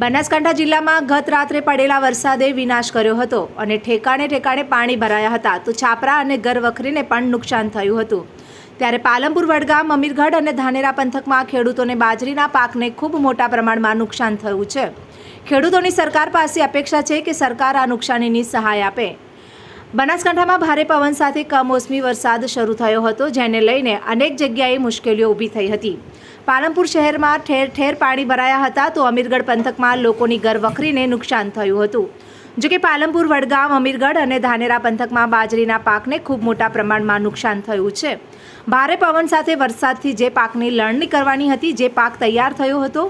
બનાસકાંઠા જિલ્લામાં ગત રાત્રે પડેલા વરસાદે વિનાશ કર્યો હતો અને ઠેકાણે ઠેકાણે પાણી ભરાયા હતા. તો છાપરા અને ગરવખરીને પણ નુકસાન થયું હતું. ત્યારે પાલનપુર, વડગામ, અમીરગઢ અને ધાનેરા પંથકમાં ખેડૂતોને બાજરીના પાકને ખૂબ મોટા પ્રમાણમાં નુકસાન થયું છે. ખેડૂતોની સરકાર પાસે અપેક્ષા છે કે સરકાર આ નુકસાનીની સહાય આપે. બનાસકાંઠામાં ભારે પવન સાથે કમોસમી વરસાદ શરૂ થયો હતો, જેને લઈને અનેક જગ્યાએ મુશ્કેલીઓ ઊભી થઈ હતી. પાલનપુર શહેરમાં ઠેર ઠેર પાણી ભરાયા હતા તો અમીરગઢ પંથકમાં લોકોની ઘર વખરીને નુકસાન થયું હતું. જોકે પાલનપુર, વડગામ, અમીરગઢ અને ધાનેરા પંથકમાં બાજરીના પાકને ખૂબ મોટા પ્રમાણમાં નુકસાન થયું છે. ભારે પવન સાથે વરસાદથી જે પાકની લણણી કરવાની હતી, જે પાક તૈયાર થયો હતો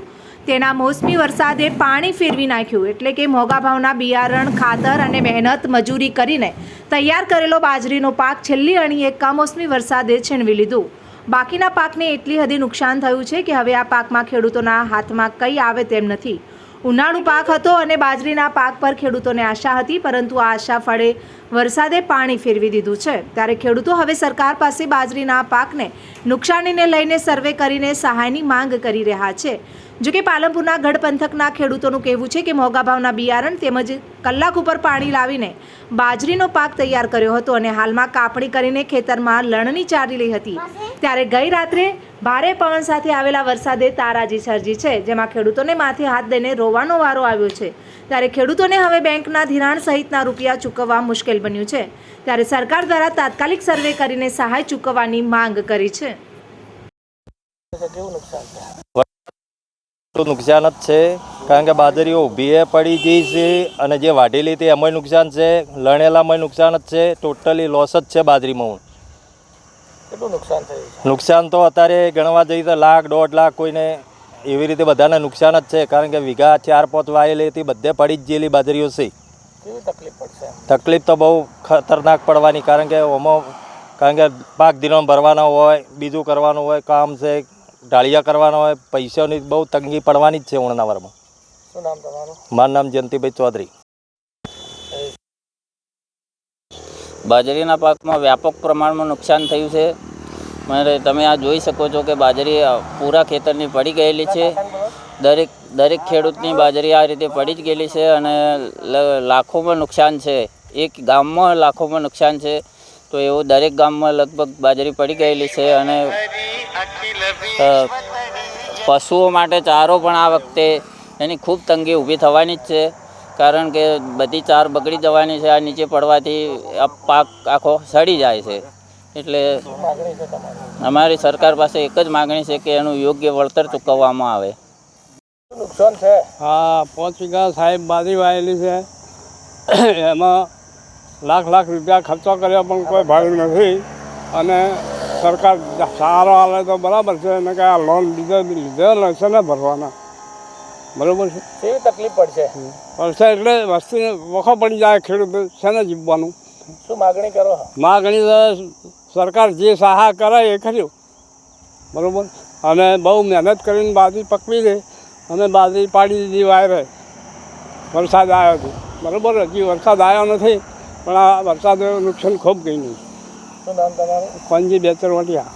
તેના મોસમી વરસાદે પાણી ફેરવી નાખ્યું. એટલે કે મોંઘા ભાવના બિયારણ, ખાતર અને મહેનત મજૂરી કરીને તૈયાર કરેલો બાજરીનો પાક છેલ્લી અણીએ કમોસમી વરસાદે છીનવી લીધું. બાકીના પાકને એટલી હદે નુકસાન થયું છે કે હવે આ પાકમાં ખેડૂતોના હાથમાં કંઈ આવે તેમ નથી. ઉનાળુ પાક હતો અને બાજરીના પાક પર ખેડૂતોને આશા હતી, પરંતુ આ આશા ફળે વરસાદે પાણી ફેરવી દીધું છે. ત્યારે ખેડૂતો હવે સરકાર પાસે બાજરીના પાકને નુકસાનીને લઈને સર્વે કરીને સહાયની માંગ કરી રહ્યા છે. જો કે પાલનપુરના ગઢ પંથકના ખેડૂતોનું કહેવું છે કે મોંઘા ભાવના બિયારણ તેમજ કલાક ઉપર પાણી લાવીને બાજરીનો પાક તૈયાર કર્યો હતો અને હાલમાં કાપણી કરીને ખેતરમાં લણણી ચાલી રહી હતી. ત્યારે ગઈ રાત્રે ભારે પવન સાથે આવેલા વરસાદે તારાજી સર્જી છે, જેમાં ખેડૂતોને માથે હાથ દઈને રોવાનો વારો આવ્યો છે. ત્યારે ખેડૂતોને હવે બેંકના ધિરાણ સહિતના રૂપિયા ચૂકવવા મુશ્કેલ બન્યું છે. ત્યારે સરકાર દ્વારા તાત્કાલિક સર્વે કરીને સહાય ચૂકવવાની માંગ કરી છે. નુકસાન છે તો નુકસાન જ છે કારણ કે બાજરીઓ ઊભી એ પડી ગઈ છે અને જે વાઢેલી હતી એમાંય નુકસાન છે લણેલામાંય નુકસાન જ છે ટોટલી લોસ જ છે બાજરીમાં હું કેટલું નુકસાન થયું નુકસાન તો અત્યારે ગણવા જઈએ તો લાખ દોઢ લાખ કોઈને એવી રીતે બધાને નુકસાન જ છે કારણ કે વીઘા ચાર પાંચ વાયેલી હતી બધે પડી જ ગયેલી બાજરીઓ છે. કેવી તકલીફ પડશે તકલીફ તો બહુ ખતરનાક પડવાની કારણ કે ઓમાં કારણ કે પાક દિનો ભરવાના હોય બીજું કરવાનું હોય કામ છે ઢાળિયા કરવાના હોય પૈસાની બહુ તંગી પડવાની જ છે ઉણનાવરમાં શું નામ તમારું? મારું નામ જયંતિભાઈ ચૌધરી. બાજરીના પાકમાં વ્યાપક પ્રમાણમાં નુકસાન થયું છે. મારે તમે આ જોઈ શકો છો કે બાજરી પૂરા ખેતરની પડી ગયેલી છે. દરેક દરેક ખેડૂતની બાજરી આ રીતે પડી જ ગયેલી છે અને લાખોમાં નુકસાન છે. એક ગામમાં લાખોમાં નુકસાન છે. તો એવું દરેક ગામમાં લગભગ બાજરી પડી ગયેલી છે અને પશુઓ માટે ચારો પણ આ વખતે એની ખૂબ તંગી ઊભી થવાની જ છે. કારણ કે બધી ચાર બગડી જવાની છે, આ નીચે પડવાથી આ પાક આખો સડી જાય છે. એટલે અમારી સરકાર પાસે એક જ માગણી છે કે એનું યોગ્ય વળતર ચૂકવવામાં આવે. નુકસાન છે? હા પાંચ વીઘા સાહેબ બાજરી વાયેલી છે. એમાં લાખ લાખ રૂપિયા ખર્ચો કર્યો પણ કોઈ ભાડું નથી. અને સરકાર સારો હાલે તો બરાબર છે. અને કે આ લોન લીધે લીધેલો છે ને ભરવાના. બરાબર છે? કેવી તકલીફ પડશે? પડશે એટલે વસ્તીને વખો પડી જાય ખેડૂત છે ને જીવવાનું. શું માગણી કરો માગણી સરકાર જે સહાય કરે એ કર્યું. બરાબર? અને બહુ મહેનત કરીને બાજરી પકવી દે. અને બાજરી પાડી દીધી વાયરે. વરસાદ આવ્યો હતો બરાબર હજી વરસાદ આવ્યો નથી પણ આ વરસાદ નુકસાન ખૂબ ગયું શું બે પંજી બેચર વટિયા